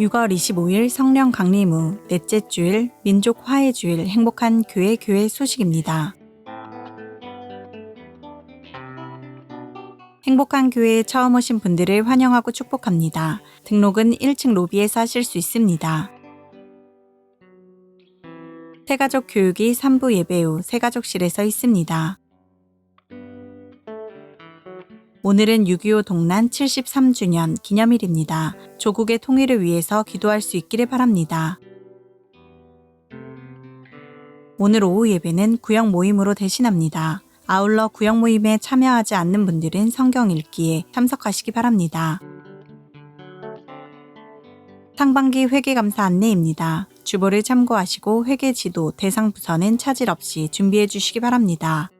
6월 25일 성령 강림 후 넷째 주일 민족 화해 주일 행복한 교회 교회 소식입니다. 행복한 교회에 처음 오신 분들을 환영하고 축복합니다. 등록은 1층 로비에서 하실 수 있습니다. 새가족 교육이 3부 예배 후 새가족실에서 있습니다. 오늘은 6.25 동란 73주년 기념일입니다. 조국의 통일을 위해서 기도할 수 있기를 바랍니다. 오늘 오후 예배는 구역 모임으로 대신합니다. 아울러 구역 모임에 참여하지 않는 분들은 성경 읽기에 참석하시기 바랍니다. 상반기 회계감사 안내입니다. 주보를 참고하시고 회계 지도 대상 부서는 차질 없이 준비해 주시기 바랍니다.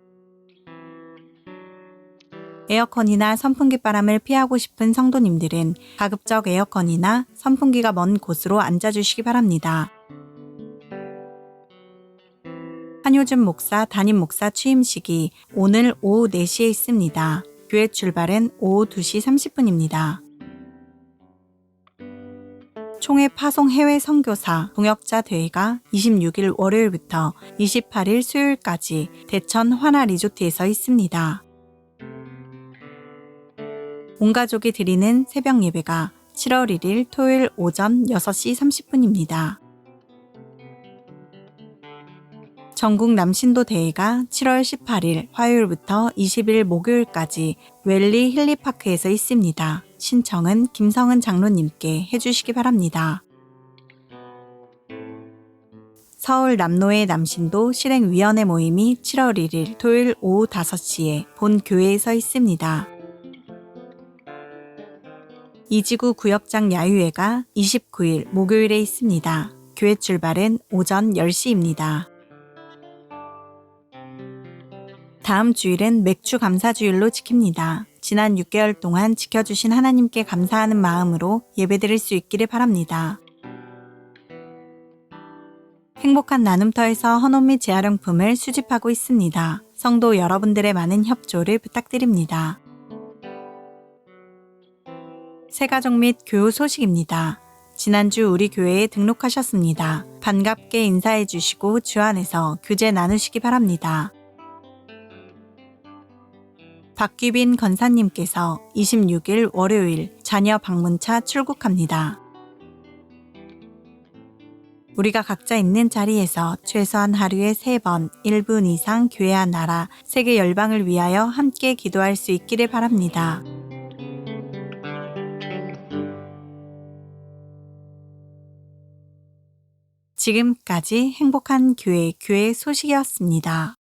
에어컨이나 선풍기 바람을 피하고 싶은 성도님들은 가급적 에어컨이나 선풍기가 먼 곳으로 앉아주시기 바랍니다. 한효준 목사 담임 목사 취임식이 오늘 오후 4시에 있습니다. 교회 출발은 오후 2시 30분입니다. 총회 파송 해외 선교사 동역자 대회가 26일 월요일부터 28일 수요일까지 대천 화나 리조트에서 있습니다. 온 가족이 드리는 새벽 예배가 7월 1일 토요일 오전 6시 30분입니다. 전국 남신도 대회가 7월 18일 화요일부터 20일 목요일까지 웰리 힐리파크에서 있습니다. 신청은 김성은 장로님께 해주시기 바랍니다. 서울 남로의 남신도 실행위원회 모임이 7월 1일 토요일 오후 5시에 본 교회에서 있습니다. 이지구 구역장 야유회가 29일 목요일에 있습니다. 교회 출발은 오전 10시입니다. 다음 주일은 맥주 감사주일로 지킵니다. 지난 6개월 동안 지켜주신 하나님께 감사하는 마음으로 예배드릴 수 있기를 바랍니다. 행복한 나눔터에서 헌옷 및 재활용품을 수집하고 있습니다. 성도 여러분들의 많은 협조를 부탁드립니다. 새가족 및 교우 소식입니다. 지난주 우리 교회에 등록하셨습니다. 반갑게 인사해 주시고 주 안에서 교제 나누시기 바랍니다. 박규빈 건사님께서 26일 월요일 자녀 방문차 출국합니다. 우리가 각자 있는 자리에서 최소한 하루에 3번 1분 이상 교회와 나라, 세계 열방을 위하여 함께 기도할 수 있기를 바랍니다. 지금까지 행복한 교회 교회 소식이었습니다.